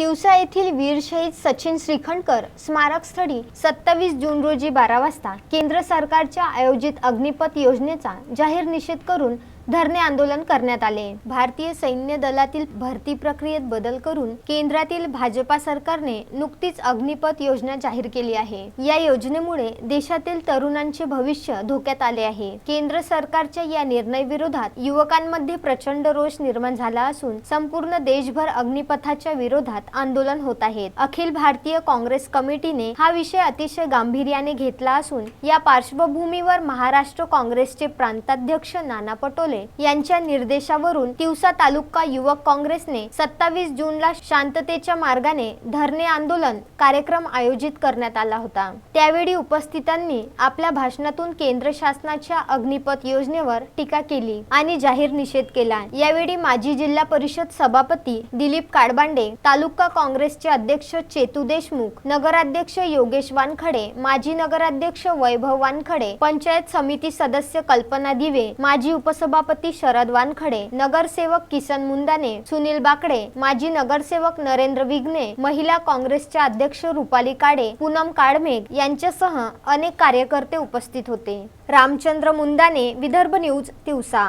तिवसा येथील वीर शहीद सचिन श्रीखंडकर स्मारक स्थळी सत्तावीस जून रोजी बारा वाजता केंद्र सरकारच्या आयोजित अग्निपथ योजनेचा जाहीर निषेध करून धरणे आंदोलन करण्यात आले. भारतीय सैन्य दलातील भरती प्रक्रियेत बदल करून केंद्रातील भाजपा सरकारने नुकतीच अग्निपथ योजना जाहीर केली आहे. या योजनेमुळे देशातील तरुणांचे भविष्य धोक्यात आले आहे. केंद्र सरकारच्या या निर्णय विरोधात युवकांमध्ये प्रचंड रोष निर्माण झाला असून संपूर्ण देशभर अग्निपथाच्या विरोधात आंदोलन होत आहेत अखिल भारतीय काँग्रेस कमिटीने हा विषय अतिशय गांभीर्याने घेतला असून या पार्श्वभूमीवर महाराष्ट्र काँग्रेसचे प्रांताध्यक्ष नाना पटोले यांच्या निर्देशावरून तिवसा तालुका युवक काँग्रेसने सत्तावीस जूनला शांततेच्या मार्गाने धरणे आंदोलन कार्यक्रम आयोजित करण्यात आला होता. त्यावेळी उपस्थितांनी आपल्या भाषणातून केंद्र शासनाच्या अग्निपथ योजनेवर टीका केली आणि जाहीर निषेध केला. यावेळी माजी जिल्हा परिषद सभापती दिलीप काडबांडे तालुका काँग्रेसचे अध्यक्ष चेतू देशमुख नगराध्यक्ष योगेश वानखडे माजी नगराध्यक्ष वैभव वानखडे पंचायत समिती सदस्य कल्पना दिवे माजी उपसभापती शरद वानखडे नगरसेवक किसन मुंदाने सुनील बाकडे माजी नगरसेवक नरेंद्र विघ्ने महिला काँग्रेसच्या अध्यक्ष रुपाली काडे पूनम काडमेघ यांच्यासह अनेक कार्यकर्ते उपस्थित होते. रामचंद्र मुंदाने विदर्भ न्यूज दिवसा